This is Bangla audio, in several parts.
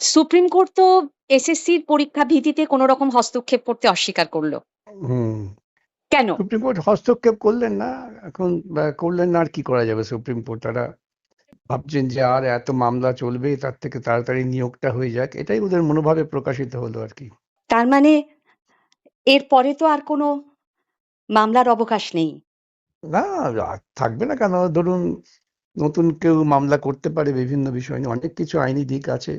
সুপ্রিম কোর্ট তো এসএসসির পরীক্ষা ভিত্তিতে কোনো রকম হস্তক্ষেপ করতে অস্বীকার করল। হুম। কেন? সুপ্রিম কোর্ট হস্তক্ষেপ করলেন না এখন করলেন না আর কি করা যাবে সুপ্রিম কোর্ট তারা ভাবছেন যে আর এত মামলা চলবে তার থেকে তাড়াতাড়ি নিয়োগটা হয়ে যাক এটাই ওদের মনোভাবে প্রকাশিত হলো আর কি। তার মানে এরপরে তো আর কোনো মামলার অবকাশ নেই? না থাকবে না কেন? ধরুন নতুন কেউ মামলা করতে পারে বিভিন্ন বিষয় নিয়ে অনেক কিছু আইনি দিক আছে।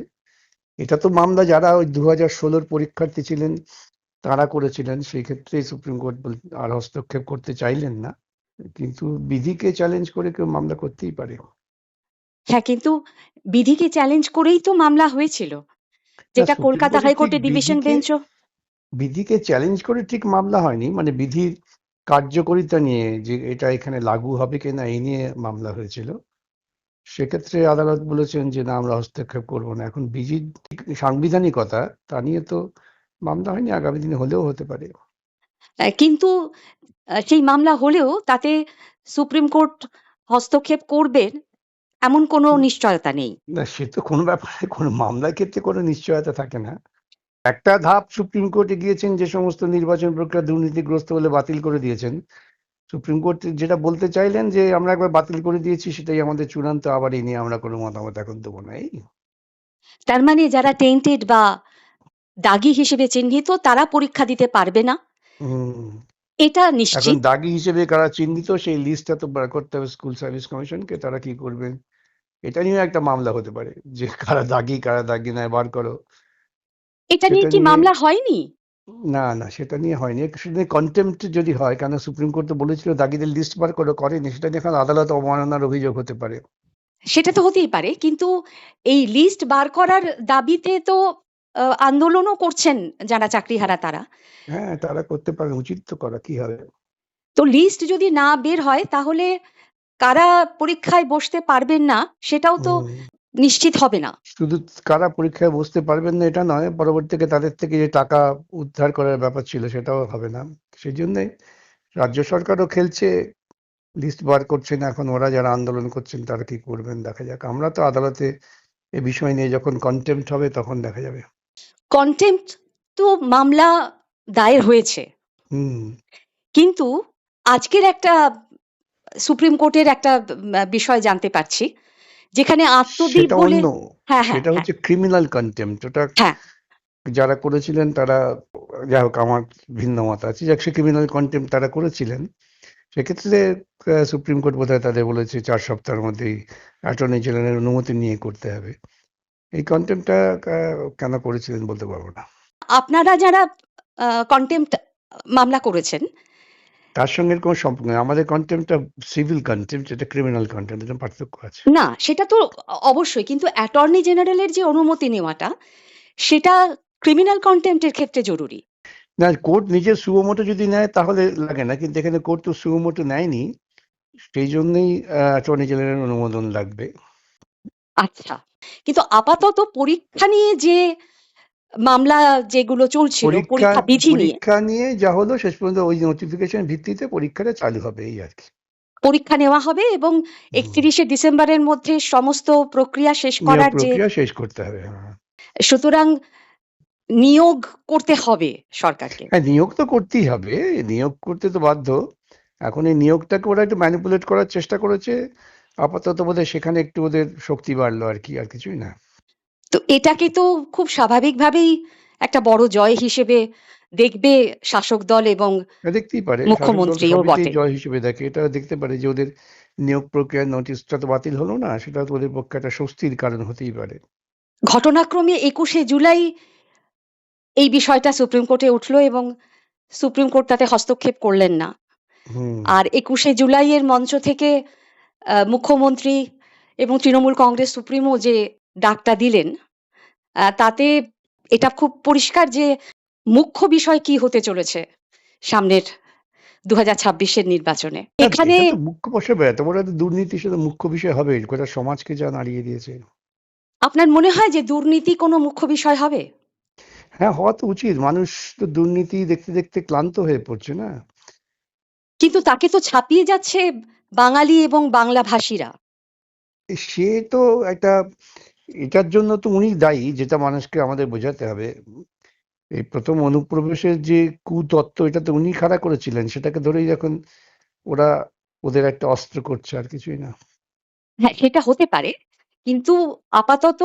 এটা তো মামলা যারা ওই দু হাজার ষোলোর পরীক্ষার্থী ছিলেন তারা করেছিলেন সেই ক্ষেত্রে সুপ্রিম কোর্ট আর হস্তক্ষেপ করতে চাইলেন না। কিন্তু বিধিকে চ্যালেঞ্জ করে কেউ মামলা করতেই পারে। হ্যাঁ কিন্তু বিধিকে চ্যালেঞ্জ করেই তো মামলা হয়েছিল। যেটা কলকাতা কোর্টে হাইকোর্টের ডিভিশন বেঞ্চও বিধিকে চ্যালেঞ্জ করে ঠিক মামলা হয়নি মানে বিধির কার্যকারিতা নিয়ে যে এটা এখানে লাগু হবে কিনা এই নিয়ে মামলা হয়েছিল। সেক্ষেত্রে আদালত বলেছেন যে না আমরা হস্তক্ষেপ করব না। এখন বিধির সাংবিধানিকতা তা নিয়ে তো মামলা হয়নি আগামী দিনে হলেও হতে পারে। কিন্তু সেই মামলা হলেও তাতে সুপ্রিম কোর্ট হস্তক্ষেপ করবেন এমন কোনো নিশ্চয়তা নেই। না সে তো কোনো ব্যাপারে কোনো মামলার ক্ষেত্রে কোনো নিশ্চয়তা থাকে না। একটা ধাপ সুপ্রিম কোর্টে গিয়েছেন যে সমস্ত নির্বাচন প্রক্রিয়া দুর্নীতিগ্রস্ত বলে বাতিল করে দিয়েছেন। সুপ্রিম কোর্ট যেটা বলতে চাইলেন যে আমরা একবার বাতিল করে দিয়েছি সেটাই আমাদের চূড়ান্ত আবার এই নিয়ে আমরা কোনো মতামত এখন দেবো না এই। তার মানে যারা টেন্টেড বা দাগি হিসেবে চিহ্নিত তারা পরীক্ষা দিতে পারবে না। এটা এখন নিশ্চিত দাগি হিসেবে কারা চিহ্নিত সেই লিস্টটা তো বার করতে হবে স্কুল সার্ভিস কমিশনকে তারা কি করবেন এটা নিয়ে একটা মামলা হতে পারে যে কারা দাগি কারা দাগি নয় বার করো। এটা নিয়ে কি মামলা হয়নি? না না সেটা নিয়ে হয়নি। শুধু কন্টেম্পট যদি হয় কেন সুপ্রিম কোর্ট তো বলেছিল দাগিদের লিস্ট বার করে করেনি সেটা নিয়ে এখন আদালত অবমাননার অভিযোগ হতে পারে। সেটা তো হতেই পারে কিন্তু এই লিস্ট বার করার দাবিতে তো আন্দোলনও করছেন যারা চাকরিহারা তারা। হ্যাঁ তারা করতে পারে উচিত তো করা কি হবে? তো লিস্ট যদি না বের হয় তাহলে কারা পরীক্ষায় বসতে পারবেন না সেটাও তো। নিশ্চিত হবে না। শুধু কারা পরীক্ষায় বসতে পারবেন না এটা নয় পরবর্তীতে তাদের থেকে যে টাকা উদ্ধার করার ব্যাপার ছিল সেটাও হবে না। সেই জন্যে রাজ্য সরকারও খেলছে লিস্ট বার করছে না এখন ওরা যারা আন্দোলন করছেন তারা কি করবেন দেখা যাক। আমরা তো আদালতে এ বিষয় নিয়ে যখন কন্টেম্পট হবে তখন দেখা যাবে। কন্টেম্প তো মামলা দায়ের হয়েছে। কিন্তু আজকের একটা সুপ্রিম কোর্টের একটা বিষয় জানতে পারছি। যেখানে আত্মদ্বীপ বলে হ্যাঁ হ্যাঁ সেটা হ্যাঁ। হচ্ছে ক্রিমিনাল কন্টেম্পট ওটা হ্যাঁ। যারা করেছিলেন তারা যাই হোক আমার ভিন্ন মত আছে। যাক সে ক্রিমিনাল কন্টেম্প তারা করেছিলেন। সেক্ষেত্রে সুপ্রিম কোর্ট বোধহয় তাদের বলেছে চার সপ্তাহের মধ্যেই অ্যাটর্নি জেনারেলের অনুমতি নিয়ে করতে হবে। এই কন্টেম্পটা কেন করেছিলেন বলতে পারব না। আপনারা যারা কন্টেম্প মামলা করেছেন তার সঙ্গে কোনো সম্পর্ক নেই। আমাদের কন্টেম্পটা সিভিল কন্টেম্পট এটা ক্রিমিনাল কন্টেম্পট এটা পার্থক্য আছে। না সেটা তো অবশ্যই কিন্তু অ্যাটর্নি জেনারেলের যে অনুমতি নেওয়াটা সেটা ক্রিমিনাল কন্টেম্পটের ক্ষেত্রে জরুরি। না কোর্ট নিজের সুমোটো যদি নেয় তাহলে লাগে না কিন্তু এখানে কোর্ট তো সুমোটো নেয়নি সেই জন্যই অ্যাটর্নি জেনারেলের অনুমোদন লাগবে। আচ্ছা কিন্তু আপাতত পরীক্ষা নিয়ে যে মামলা যেগুলো চলছিল পরীক্ষা বিধি নিয়ে। পরীক্ষা নিয়ে যা হলো শেষ পর্যন্ত ওই নোটিফিকেশন ভিত্তিতে পরীক্ষাটা চালু হবে এই আর কি। পরীক্ষা নেওয়া হবে এবং একত্রিশে ডিসেম্বরের মধ্যে সমস্ত প্রক্রিয়া শেষ করার যে প্রক্রিয়া শেষ করতে হবে হ্যাঁ। সুতরাং নিয়োগ করতে হবে সরকারকে। হ্যাঁ নিয়োগ তো করতেই হবে নিয়োগ করতে তো বাধ্য। এখন এই নিয়োগটাকে ওরা একটু ম্যানিপুলেট করার চেষ্টা করেছে আপাতত বোধহয় সেখানে একটু ওদের শক্তি বাড়লো আর কি আর কিছুই না। তো এটাকে তো খুব স্বাভাবিকভাবেই একটা বড় জয় হিসেবে দেখবে শাসক দল এবং এটা দেখতেই পারে। মুখ্যমন্ত্রীও বটে। জয় হিসেবে দেখে। এটা দেখতে পারে যে ওদের নিয়োগ প্রক্রিয়ার নোটিশটা তো বাতিল হলো না সেটা তো ওদের পক্ষে একটা স্বস্তির কারণ হতেই পারে। ঘটনাক্রমে একুশে জুলাই এই বিষয়টা সুপ্রিম কোর্টে উঠল এবং সুপ্রিম কোর্ট তাতে হস্তক্ষেপ করলেন না। আর একুশে জুলাইয়ের মঞ্চ থেকে মুখ্যমন্ত্রী এবং তৃণমূল কংগ্রেস সুপ্রিমো যে ডাকটা দিলেন তাতে এটা খুব পরিষ্কার যে মুখ্য বিষয় কি হতে চলেছে সামনের দু হাজার ছাব্বিশের নির্বাচনে। এখানে মুখ্য বিষয় বড় দুর্নীতি সেটা মুখ্য বিষয় হবে গোটা সমাজকে যা নাড়িয়ে দিয়েছে। আপনার মনে হয় যে দুর্নীতি কোনো মুখ্য বিষয় হবে? হ্যাঁ হওয়া তো উচিত মানুষ তো দুর্নীতি দেখতে দেখতে ক্লান্ত হয়ে পড়ছে না। কিন্তু তাকে তো ছাপিয়ে যাচ্ছে বাঙালি এবং বাংলা ভাষীরা সে তো একটা এটার জন্য তো উনি দায়ী, যেটা মানুষকে আমাদের বোঝাতে হবে। এই প্রথম অনুপ্রবেশের যে কুতত্ত্ব, এটা তো উনি খাড়া করেছিলেন, সেটাকে ধরেই এখন ওরা ওদের একটা অস্ত্র করছে, আর কিছুই না। হ্যাঁ সেটা হতে পারে, কিন্তু আপাতত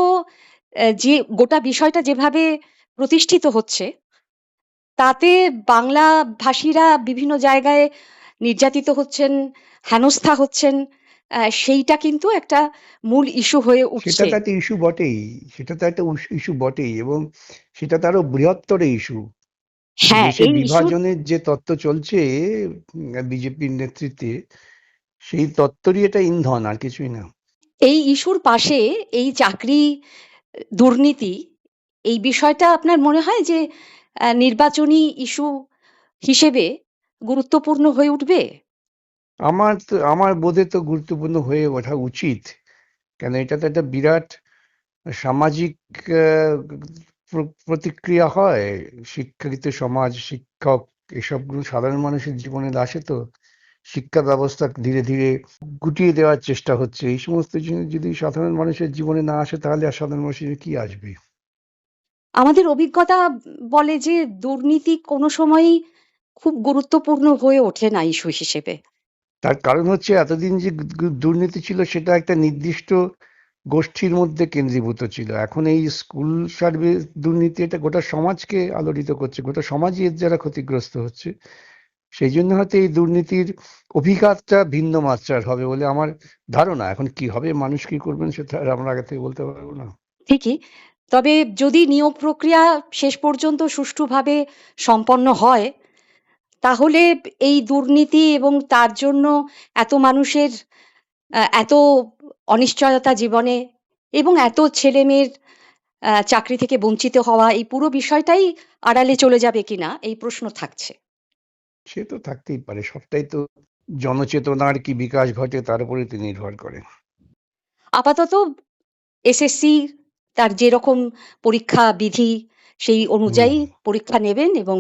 যে গোটা বিষয়টা যেভাবে প্রতিষ্ঠিত হচ্ছে, তাতে বাংলা ভাষীরা বিভিন্ন জায়গায় নির্যাতিত হচ্ছেন, হেনস্থা হচ্ছেন সেইটা কিন্তু একটা মূল ইস্যু হয়ে উঠছে। সেটা তো একটা ইস্যু বটেই সেটা তো একটা ইস্যু বটেই এবং সেটা তো আরও বৃহত্তর ইস্যু হ্যাঁ এই বিভাজনের যে তত্ত্ব চলছে বিজেপির নেতৃত্বে সেই তত্ত্বরই এটা ইন্ধন আর কিছুই না। এই ইস্যুর পাশে এই চাকরি দুর্নীতি এই বিষয়টা আপনার মনে হয় যে নির্বাচনী ইস্যু হিসেবে গুরুত্বপূর্ণ হয়ে উঠবে? আমার তো, আমার বোধে তো গুরুত্বপূর্ণ হয়ে ওঠা উচিত। কেন এটা তো একটা বিরাট সামাজিক প্রতিক্রিয়া হয়। শিক্ষিত সমাজ, শিক্ষক এসবগুলো সাধারণ মানুষের জীবনে আসে তো। শিক্ষা ব্যবস্থা ধীরে ধীরে গুটিয়ে দেওয়ার চেষ্টা হচ্ছে। এই সমস্ত জিনিস যদি সাধারণ মানুষের জীবনে না আসে, তাহলে আর সাধারণ মানুষের কি আসবে? আমাদের অভিজ্ঞতা বলে যে দুর্নীতি কোনো সময়ই খুব গুরুত্বপূর্ণ হয়ে ওঠে না ইস্যু হিসেবে। তার কারণ হচ্ছে এতদিন যে দুর্নীতি ছিল সেটা একটা নির্দিষ্ট গোষ্ঠীর মধ্যে কেন্দ্রীভূত ছিল। এখন এই স্কুল সার্ভিস দুর্নীতি এটা গোটা সমাজকে আলোড়িত করছে, গোটা সমাজই এর দ্বারা ক্ষতিগ্রস্ত হচ্ছে। সেই জন্য হয়তো এই দুর্নীতির অভিঘাতটা ভিন্ন মাত্রার হবে বলে আমার ধারণা। এখন কি হবে, মানুষ কি করবেন সেটা আমরা আগে থেকে বলতে পারব না। ঠিকই। তবে যদি নিয়োগ প্রক্রিয়া শেষ পর্যন্ত সুষ্ঠুভাবে সম্পন্ন হয় তাহলে এই দুর্নীতি এবং তার জন্য এত মানুষের এত অনিশ্চয়তা জীবনে এবং এত ছেলে মেয়ের চাকরি থেকে বঞ্চিত হওয়া এই পুরো বিষয়টাই আড়ালে চলে যাবে কিনা? এই প্রশ্ন থাকছে। সে তো থাকতেই পারে সবটাই তো জনচেতনার কি বিকাশ ঘটে তার উপরে তো নির্ভর করে। আপাতত এসএসসি তার যেরকম পরীক্ষা বিধি সেই অনুযায়ী পরীক্ষা নেবেন এবং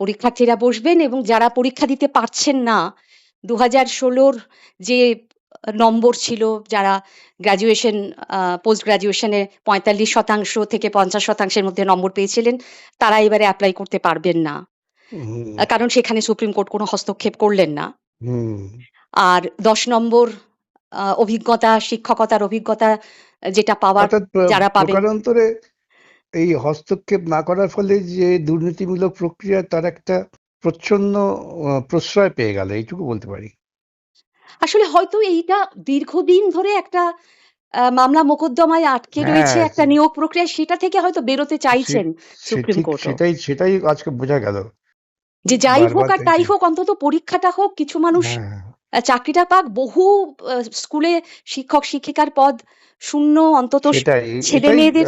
পরীক্ষার্থীরা বসবেন এবং যারা পরীক্ষা দিতে পারছেন না দু হাজার ষোলোর যে নম্বর ছিল যারা গ্রাজুয়েশন পোস্ট গ্রাজুয়েশনে পঁয়তাল্লিশ শতাংশ থেকে পঞ্চাশ শতাংশের মধ্যে নম্বর পেয়েছিলেন তারা এবারে অ্যাপ্লাই করতে পারবেন না। কারণ সেখানে সুপ্রিম কোর্ট কোনো হস্তক্ষেপ করলেন না। আর দশ নম্বর অভিজ্ঞতা শিক্ষকতার অভিজ্ঞতা যেটা পাওয়ার যারা পাবেন প্রকারান্তরে এই হস্তক্ষেপ না করার ফলে যে দুর্নীতিমূলক প্রক্রিয়া তার একটা প্রচ্ছন্ন প্রশ্রয় পেয়ে গেল এইটুকু বলতে পারি। আসলে হয়তো এইটা দীর্ঘদিন ধরে একটা মামলা মোকদ্দমায় আটকে রয়েছে হ্যাঁ একটা নিয়োগ প্রক্রিয়া সেটা থেকে হয়তো বেরোতে চাইছেন সুপ্রিম ঠিক কোর্টও। সেটাই সেটাই আজকে বোঝা গেল। যে যাই হোক আর তাই হোক অন্তত পরীক্ষাটা হোক কিছু মানুষ হ্যাঁ চাকরিটা পাক বহু স্কুলে শিক্ষক শিক্ষিকার পদ শূন্য অন্তত ছেলে মেয়েদের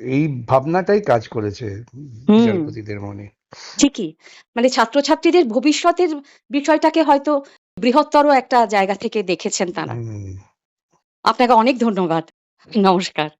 এই ভাবনাটাই কাজ করেছে বিচারপতিদের মনে। ঠিকই। মানে ছাত্রছাত্রীদের ভবিষ্যতের বিষয়টাকে হয়তো বৃহত্তর একটা জায়গা থেকে দেখেছেন তারা। আপনাকে অনেক ধন্যবাদ। নমস্কার।